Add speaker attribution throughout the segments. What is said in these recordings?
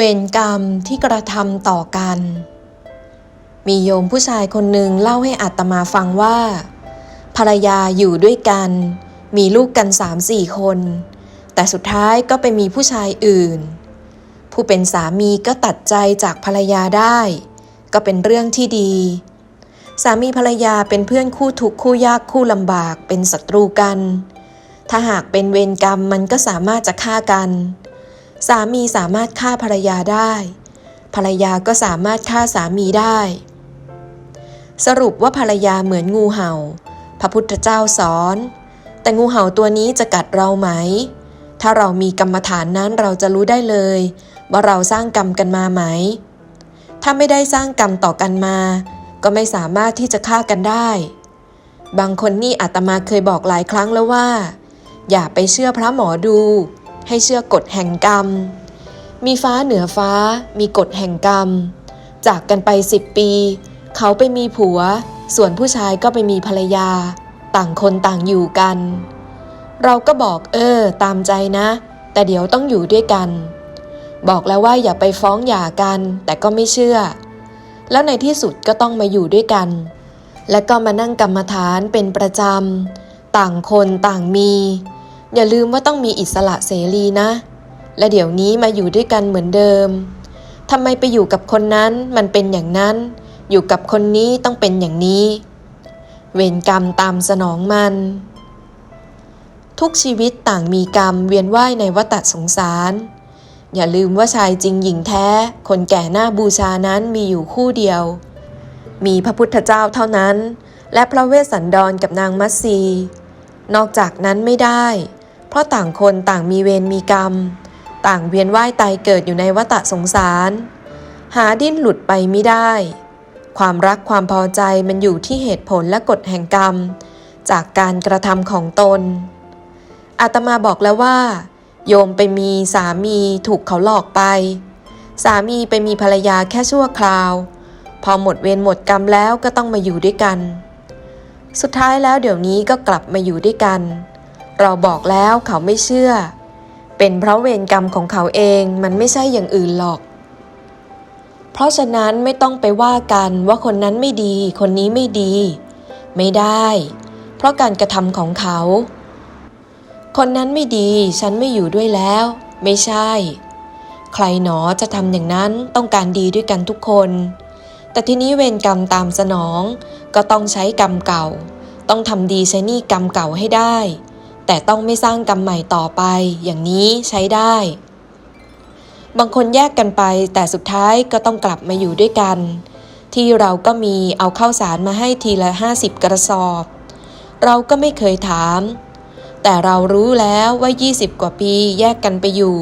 Speaker 1: เวรกรรมที่กระทำต่อกัน มีโยมผู้ชายคนหนึ่งเล่าให้อัตมาฟังว่า ภรรยาอยู่ด้วยกัน มีลูกกันสามสี่คน แต่สุดท้ายก็ไปมีผู้ชายอื่น ผู้เป็นสามีก็ตัดใจจากภรรยาได้ ก็เป็นเรื่องที่ดี สามีภรรยาเป็นเพื่อนคู่ทุกคู่ยากคู่ลำบากเป็นศัตรูกัน ถ้าหากเป็นเวรกรรมมันก็สามารถจะฆ่ากัน สามีสามารถฆ่าภรรยาได้ ภรรยาก็สามารถฆ่าสามีได้ สรุปว่าภรรยาเหมือนงูเห่า พระพุทธเจ้าสอน แต่งูเห่าตัวนี้จะกัดเราไหม ถ้าเรามีกรรมฐานนั้นเราจะรู้ได้เลย ว่าเราสร้างกรรมกันมาไหม ถ้าไม่ได้สร้างกรรมต่อกันมา ก็ไม่สามารถที่จะฆ่ากันได้ บางคนนี่อาตมาเคยบอกหลายครั้งแล้วว่า อย่าไปเชื่อพระหมอดู ให้เชื่อกฎแห่งกรรม มีฟ้าเหนือฟ้า มีกฎแห่งกรรม จากกันไปสิบปี เขาไปมีผัว ส่วนผู้ชายก็ไปมีภรรยา ต่างคนต่างอยู่กัน เราก็บอกเออ ตามใจนะ แต่เดี๋ยวต้องอยู่ด้วยกัน บอกแล้วว่าอย่าไปฟ้องหย่ากัน แต่ก็ไม่เชื่อ แล้วในที่สุดก็ต้องมาอยู่ด้วยกัน และก็มานั่งกรรมฐานเป็นประจำ ต่างคนต่างมี อย่าลืมว่าต้องมีอิสระเสรีนะ และเดี๋ยวนี้มาอยู่ด้วยกันเหมือนเดิมทำไมไปอยู่กับคนนั้นมันเป็นอย่างนั้น อยู่กับคนนี้ต้องเป็นอย่างนี้ เวรกรรมตามสนองมัน ทุกชีวิตต่างมีกรรมเวียนว่ายในวัฏสงสาร อย่าลืมว่าชายจริงหญิงแท้ คนแก่หน้าบูชานั้นมีอยู่คู่เดียว มีพระพุทธเจ้าเท่านั้น และพระเวสสันดรกับนางมัตสีนอกจากนั้นไม่ได้ เพราะต่างคนต่างมีเวรมีกรรม ต่างเวียนว่ายตายเกิดอยู่ในวัฏสงสาร หาดิ้นหลุดไปไม่ได้ ความรักความพอใจมันอยู่ที่เหตุผลและกฎแห่งกรรม จากการกระทำของตน อาตมาบอกแล้วว่า โยมไปมีสามีถูกเขาหลอกไป สามีไปมีภรรยาแค่ชั่วคราว พอหมดเวรหมดกรรมแล้วก็ต้องมาอยู่ด้วยกัน สุดท้ายแล้วเดี๋ยวนี้ก็กลับมาอยู่ด้วยกัน เราบอกแล้วเขาไม่เชื่อ เป็นเพราะเวรกรรมของเขาเองมันไม่ใช่อย่างอื่นหรอก เพราะฉะนั้นไม่ต้องไปว่ากันว่าคนนั้นไม่ดี คนนี้ไม่ดี ไม่ได้ เพราะการกระทำของเขา คนนั้นไม่ดี ฉันไม่อยู่ด้วยแล้ว ไม่ใช่ ใครหนอจะทำอย่างนั้นต้องการดีด้วยกันทุกคน แต่ทีนี้เวรกรรมตามสนอง ก็ต้องใช้กรรมเก่า ต้องทำดีใช้นี้กรรมเก่าให้ได้ แต่ต้องไม่สร้างกรรมใหม่ต่อไป อย่างนี้ใช้ได้ บางคนแยกกันไป แต่สุดท้ายก็ต้องกลับมาอยู่ด้วยกัน ที่เราก็มีเอาข้าวสารมาให้ทีละห้าสิบกระสอบ เราก็ไม่เคยถาม แต่เรารู้แล้วว่า 20 กว่าปีแยกกันไปอยู่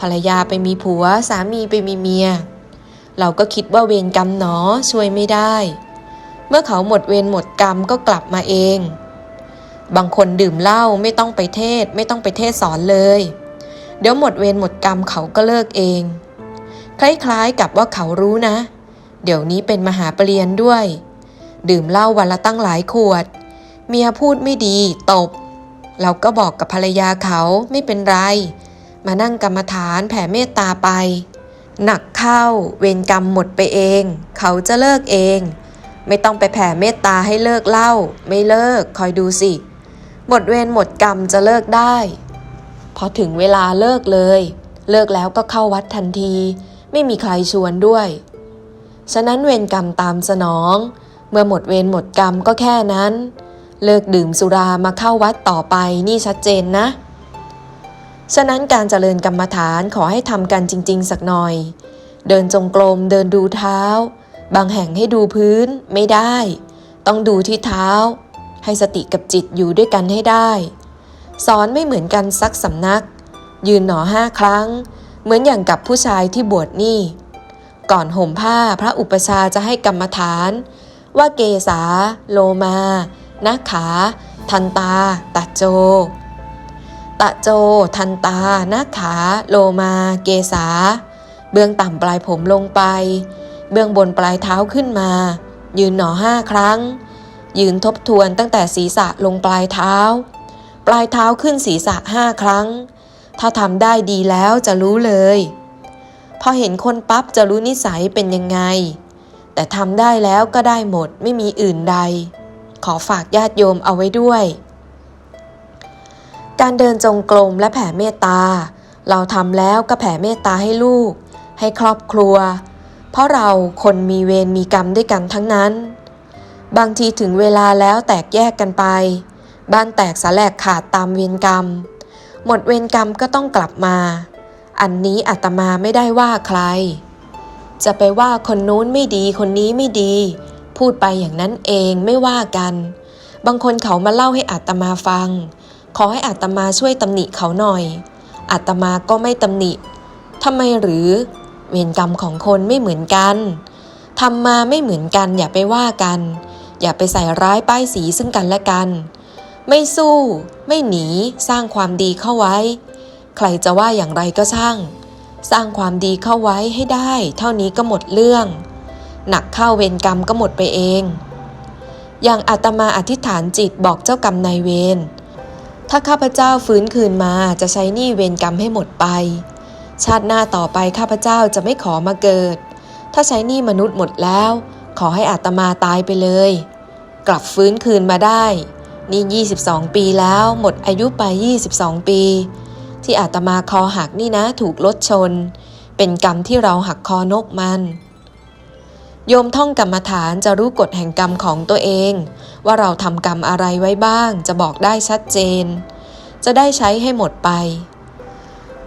Speaker 1: ภรรยาไปมีผัวสามีไปมีเมีย เราก็คิดว่าเวรกรรมหนอช่วยไม่ได้ เมื่อเขาหมดเวรหมดกรรมก็กลับมาเอง บางคนดื่มเหล้าไม่ต้องไปเทศไม่ต้องไปเทศสอนเลย เดี๋ยวหมดเวรหมดกรรมเขาก็เลิกเอง คล้ายๆกับว่าเขารู้นะ เดี๋ยวนี้เป็นมหาปรริญญาด้วย ดื่มเหล้าวันละตั้งหลายขวด เมียพูดไม่ดีตบ เราก็บอกกับภรรยาเขาไม่เป็นไร มานั่งกรรมฐานแผ่เมตตาไป หนักเข้าเวรกรรมหมดไปเอง เขาจะเลิกเอง ไม่ต้องไปแผ่เมตตาให้เลิกเหล้าไม่เลิกคอยดูสิ หมดเวรหมดกรรมจะเลิกได้ พอถึงเวลาเลิกเลย เลิกแล้วก็เข้าวัดทันที ไม่มีใครชวนด้วย ฉะนั้นเวรกรรมตามสนอง เมื่อหมดเวรหมดกรรมก็แค่นั้น เลิกดื่มสุรามาเข้าวัดต่อไปนี่ชัดเจนนะ ฉะนั้นการเจริญกรรมฐานขอให้ทำกันจริง ๆ สักหน่อย เดินจงกรมเดินดูเท้า บางแห่งให้ดูพื้นไม่ได้ ต้องดูที่เท้า ให้สติกับจิตอยู่ด้วยกันให้ได้ สอนไม่เหมือนกันสักสำนัก ยืนหนอห้าครั้ง เหมือนอย่างกับผู้ชายที่บวชนี่ ก่อนห่มผ้าพระอุปชาจะให้กรรมฐาน ว่าเกษาโลมานาขา ทันตาตะโจ ตะโจ ทันตานาขา โลมา เกษา เบื้องต่ำปลายผมลงไป เบื้องบนปลายเท้าขึ้นมา ยืนหนอห้าครั้ง ยืนทบทวนตั้งแต่ศีรษะลงปลายเท้า ปลายเท้าขึ้นศีรษะห้าครั้ง ถ้าทำได้ดีแล้วจะรู้เลยพพอเห็นคนปั๊บจะรู้นิสัยเป็นยังไง แต่ทำได้แล้วก็ได้หมดไม่มีอื่นใด ขอฝากญาติโยมเอาไว้ด้วย การเดินจงกรมและแผ่เมตตา เราทำแล้วก็แผ่เมตตาให้ลูก ให้ครอบครัว เพราะเราคนมีเวรมีกรรมด้วยกันทั้งนั้น บางทีถึงเวลาแล้วแตกแยกกันไป บ้านแตกสาแหลกขาดตามเวรกรรม หมดเวรกรรมก็ต้องกลับมา อันนี้อาตมาไม่ได้ว่าใคร จะไปว่าคนนู้นไม่ดีคนนี้ไม่ดี พูดไปอย่างนั้นเองไม่ว่ากัน บางคนเขามาเล่าให้อาตมาฟัง ขอให้อาตมาช่วยตำหนิเขาหน่อย อาตมาก็ไม่ตำหนิทำไมหรือ เวรกรรมของคนไม่เหมือนกันทำมาไม่เหมือนกันอย่าไปว่ากัน อย่าไปใส่ร้ายป้ายสีซึ่งกันและกัน ไม่สู้ ไม่หนี สร้างความดีเข้าไว้ ใครจะว่าอย่างไรก็ช่าง สร้างความดีเข้าไว้ให้ได้ เท่านี้ก็หมดเรื่อง หนักเข้าเวรกรรมก็หมดไปเอง อย่างอาตมาอธิษฐานจิตบอกเจ้ากรรมนายเวรถ้าข้าพเจ้าฟื้นคืนมาจะใช้หนี้เวรกรรมให้หมดไป ชาติหน้าต่อไปข้าพเจ้าจะไม่ขอมาเกิด ถ้าใช้หนี้มนุษย์หมดแล้ว ขอให้อาตมาตายไปเลย กลับฟื้นคืนมาได้ นี่ 22 ปีแล้วหมดอายุไป 22 ปี ที่อาตมาคอหักนี่นะถูกรถชน เป็นกรรมที่เราหักคอนกมัน โยมท่องกรรมฐานจะรู้กฎแห่งกรรมของตัวเอง ว่าเราทำกรรมอะไรไว้บ้าง จะบอกได้ชัดเจน จะได้ใช้ให้หมดไป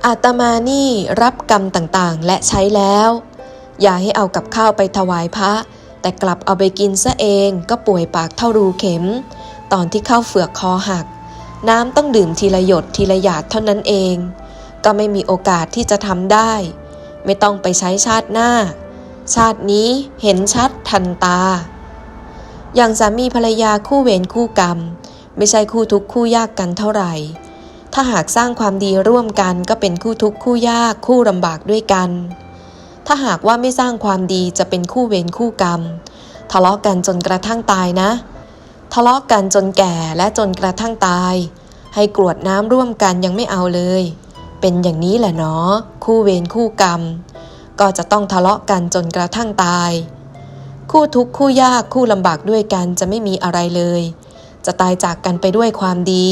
Speaker 1: อาตมานี่รับกรรมต่างๆ และใช้แล้ว อย่าให้เอากับข้าวไปถวายพระ แต่กลับเอาไปกินซะเองก็ป่วยปากเท่ารูเข็ม ตอนที่เข้าเฟือกคอหัก น้ำต้องดื่มทีละหยดทีละหยาดเท่านั้นเอง ก็ไม่มีโอกาสที่จะทำได้ ไม่ต้องไปใช้ชาติหน้า ชาตินี้เห็นชัดทันตา อย่างสามีภรรยาคู่เวรคู่กรรม ไม่ใช่คู่ทุกข์คู่ยากกันเท่าไหร่ ถ้าหากสร้างความดีร่วมกันก็เป็นคู่ทุกข์คู่ยากคู่ลำบากด้วยกัน ถ้าหากว่าไม่สร้างความดีจะเป็นคู่เวรคู่กรรม ทะเลาะกันจนกระทั่งตายนะ ทะเลาะกันจนแก่และจนกระทั่งตาย ให้กรวดน้ำร่วมกันยังไม่เอาเลย เป็นอย่างนี้แหละเนาะคู่เวรคู่กรรม ก็จะต้องทะเลาะกันจนกระทั่งตาย คู่ทุกข์คู่ยากคู่ลำบากด้วยกันจะไม่มีอะไรเลย จะตายจากกันไปด้วยความดี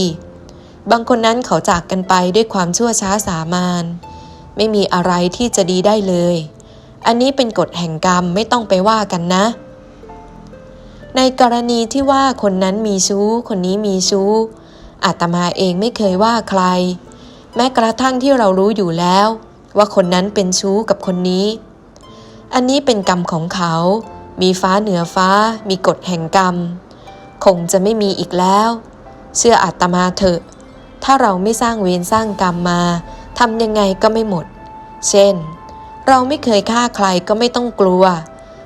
Speaker 1: บางคนนั้นเขาจากกันไปด้วยความชั่วช้าสามานไม่มีอะไรที่จะดีได้เลย อันนี้เป็นกฎแห่งกรรมไม่ต้องไปว่ากันนะ ในกรณีที่ว่าคนนั้นมีชู้ คนนี้มีชู้อาตมาเองไม่เคยว่าใคร แม้กระทั่งที่เรารู้อยู่แล้ว ว่าคนนั้นเป็นชู้กับคนนี้ อันนี้เป็นกรรมของเขา มีฟ้าเหนือฟ้า มีกฎแห่งกรรม คงจะไม่มีอีกแล้ว เชื่ออาตมาเถอะ ถ้าเราไม่สร้างเวรสร้างกรรมมาทำยังไงก็ไม่หมด เช่น เราไม่เคยฆ่าใครก็ไม่ต้องกลัว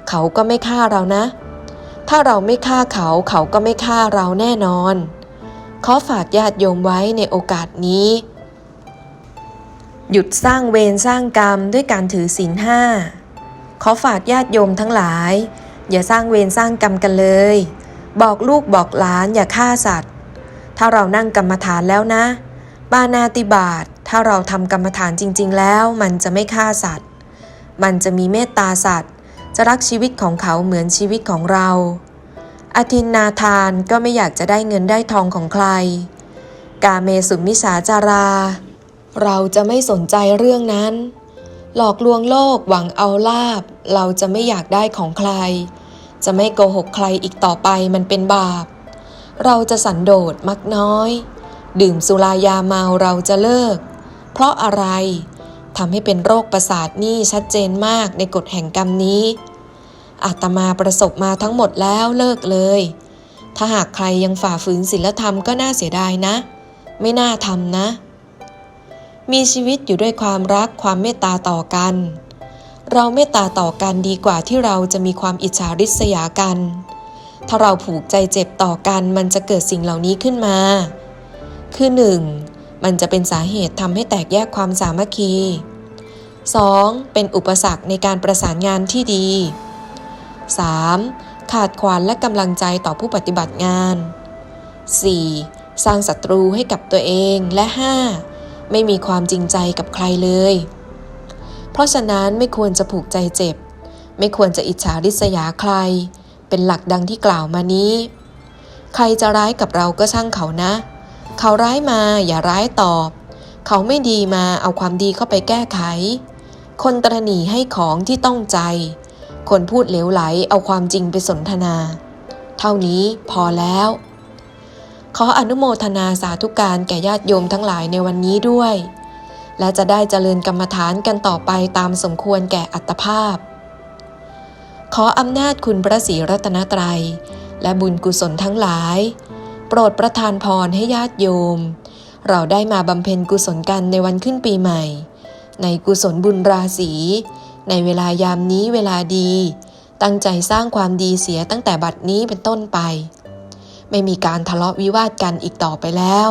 Speaker 1: เขาก็ไม่ฆ่าเรานะ ถ้าเราไม่ฆ่าเขาเขาก็ไม่ฆ่าเราแน่นอน ขอฝากญาติโยมไว้ในโอกาสนี้ หยุดสร้างเวรสร้างกรรมด้วยการถือศีลห้าขอฝากญาติโยมทั้งหลาย อย่าสร้างเวรสร้างกรรมกันเลย บอกลูกบอกหลานอย่าฆ่าสัตว์ ถ้าเรานั่งกรรมฐานแล้วนะปานาติบาตถ้าเราทำกรรมฐานจริง ๆ แล้วมันจะไม่ฆ่าสัตว์ มันจะมีเมตตาสัตว์ จะรักชีวิตของเขาเหมือนชีวิตของเรา อธินนาทานก็ไม่อยากจะได้เงินได้ทองของใคร กาเมสุมิสาจารา เราจะไม่สนใจเรื่องนั้น หลอกลวงโลกหวังเอาลาบ เราจะไม่อยากได้ของใคร จะไม่โกหกใครอีกต่อไปมันเป็นบาป เราจะสันโดษมักน้อย ดื่มสุรายาเมาเราจะเลิก เพราะอะไร ทำให้เป็นโรคประสาทนี่ชัดเจนมากในกฎแห่งกรรมนี้ อาตมาประสบมาทั้งหมดแล้วเลิกเลย ถ้าหากใครยังฝ่าฝืนศีลธรรมก็น่าเสียดายนะ ไม่น่าทำนะ มีชีวิตอยู่ด้วยความรักความเมตตาต่อกัน เราเมตตาต่อกันดีกว่าที่เราจะมีความอิจฉาริษยากัน ถ้าเราผูกใจเจ็บต่อกันมันจะเกิดสิ่งเหล่านี้ขึ้นมา คือหนึ่ง มันจะเป็นสาเหตุทำให้แตกแยกความสามัคคี 2. เป็นอุปสรรคในการประสานงานที่ดี 3. ขาดขวัญและกำลังใจต่อผู้ปฏิบัติงาน 4. สร้างศัตรูให้กับตัวเองและ 5. ไม่มีความจริงใจกับใครเลย เพราะฉะนั้นไม่ควรจะผูกใจเจ็บ ไม่ควรจะอิจฉาริษยาใคร เป็นหลักดังที่กล่าวมานี้ ใครจะร้ายกับเราก็ช่างเขานะ เขาร้ายมาอย่าร้ายตอบ เขาไม่ดีมาเอาความดีเข้าไปแก้ไข คนตระหนี่ให้ของที่ต้องใจ คนพูดเหลวไหลเอาความจริงไปสนทนา เท่านี้พอแล้ว ขออนุโมทนาสาธุการแก่ญาติโยมทั้งหลายในวันนี้ด้วย และจะได้เจริญกรรมฐานกันต่อไปตามสมควรแก่อัตภาพ ขออำนาจคุณพระศรีรัตนตรัย และบุญกุศลทั้งหลาย โปรดประทานพรให้ญาติโยม เราได้มาบำเพ็ญกุศลกันในวันขึ้นปีใหม่ ในกุศลบุญราศี ในเวลายามนี้เวลาดี ตั้งใจสร้างความดีเสียตั้งแต่บัดนี้เป็นต้นไป ไม่มีการทะเลาะวิวาทกันอีกต่อไปแล้ว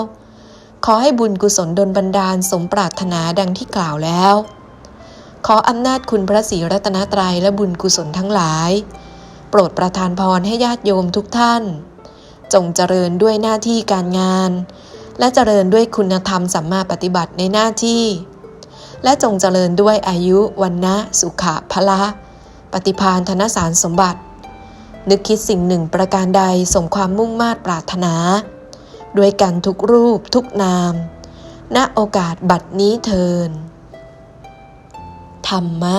Speaker 1: ขอให้บุญกุศลดลบันดาลสมปรารถนาดังที่กล่าวแล้ว ขออำนาจคุณพระศรีรัตนตรัยและบุญกุศลทั้งหลาย โปรดประทานพรให้ญาติโยมทุกท่าน จงเจริญด้วยหน้าที่การงาน และเจริญด้วยคุณธรรมสัมมาปฏิบัติในหน้าที่ และจงเจริญด้วยอายุวันนะสุขะพละ ปฏิพานธนสารสมบัติ นึกคิดสิ่งหนึ่งประการใดสมความมุ่งมา่ปรารถนา ด้วยกันทุกรูปทุกนาม ณโอกาสบัดนี้เทินธรรมะ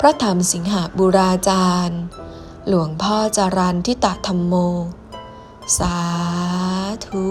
Speaker 1: พระธรรมสิงหบุราจารย์ หลวงพ่อจารันทิตะธรรมโม สาธุ